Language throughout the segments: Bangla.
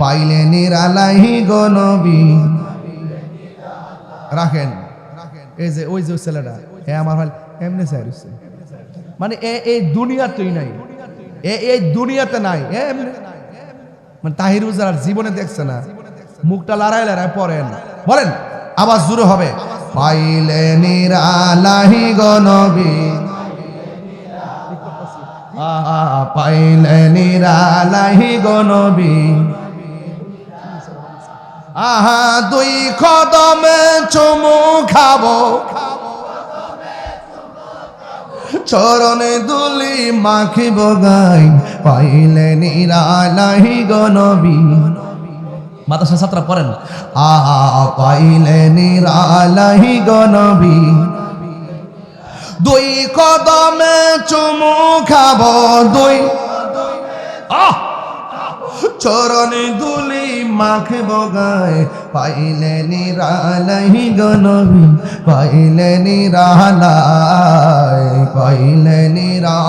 পাইলে নিরালাহি গনবী রাখেন। এই যে, ওই যে ছেলেটা, এ আমার ভাই, এমনি রয়েছে মানে এ এই দুনিয়াতেই নাই। এ এই দুনিয়াতে নাই, এ এমনি। মানে তাহির উজার জীবনে দেখছে না। মুখটা লড়াই লড়াই পড়েন বলেন আবার জুড়ে হবে। পাইলে নিরালাহি গনবী পাইলে নিরালাহি গনবী আহা দুই কদমে চুমু খাব। চরণে দুলি মাখিব গাই পাইলে নিরালাহি গনবী মাতাসা ছাত্রা পড়েন। আহা পাইলে নিরালাহি গনবী দুই কদমে চুমু খাব দুই। আহ! চরণে দুলি মাখব গায় পাইলে নিরালাহি গনবী, পাইলে নিরালাই, পাইলে নিরা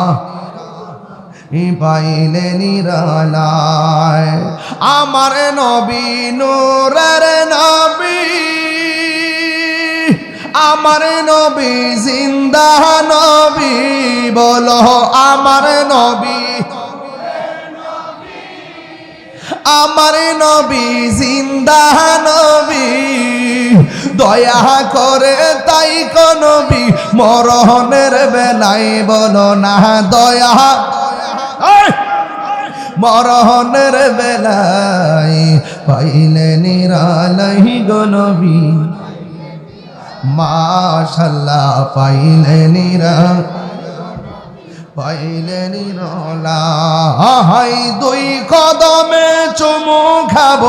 পাইলে নিরালায় আমার নবী নূরের নবী, আমার নবী জিন্দা নবী, বলো আমার নবী আমার নবী জিন্দা নবী। দয়া করে তাই নবী মরহনের বেলাই বলো না দয়া! মরহনের বেলাই পাইলে নিরালাই গনবী মাশাল্লাহ পাইলে নিরা পাইলে নিরলা। হাই দুই কদমে চুমু খাব।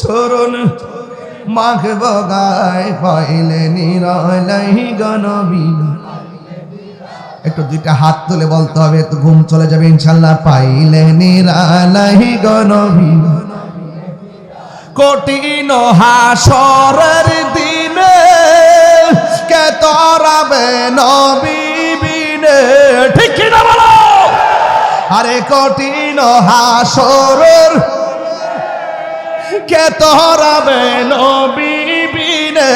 চরণ মাখ বগায় পাইলে নিরলাই গনবী একটু দুইটা হাত তুলে বলতে হবে, একটু ঘুম চলে যাবে ইনশাল্লাহ। পাইলে নিরালাই গনবী কঠিন হাসরের দিনে কে তরাবে নবীবিনে ঠিক কি না বলো? আরে কঠিন হাসরের। কে তরাবে নবীবিনে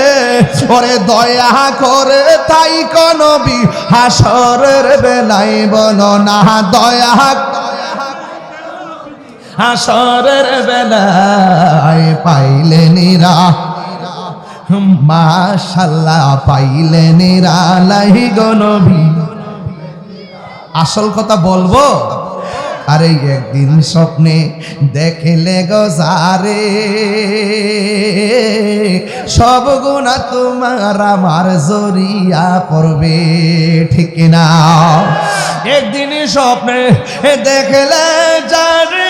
ওরে দয়া করে তাই কনবি হাসরের বেলাই বলো না দয়া হাসরের বেলায় মাশাল্লাহ, পাইলে নিরালাই গনবী আসল কথা বলব? আরে একদিন স্বপ্নে দেখলে গজারে সব গুণা তোমার আমার জরিয়া পড়বে ঠিক না একদিন স্বপ্নে দেখলে জারি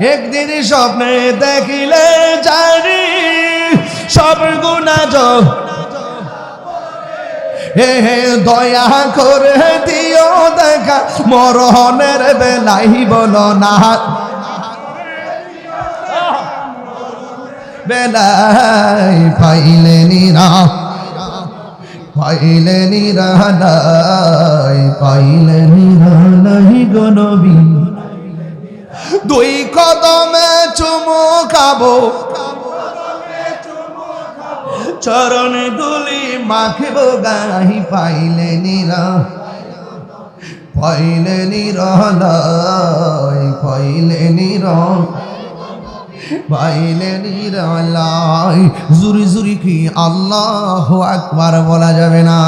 একদিন স্বপ্নে দেখিলে জানি সব গুণা হে হে, দয়া করে দিও দেখা মরহনের বেলাই বলো না। বেলাই পাইলে নিরা, পাইলে নিরালাই পাইলে নিরালাই গনবী দুই কদমে চুমু খাব। চরণ দুলি মাখিব, গাহি পাইলে নিরা পাইলে নিরলাই পাইলে নির পাইলে নিরলাই জুরি জুরি কি আল্লাহ আকবার বলা যাবে না?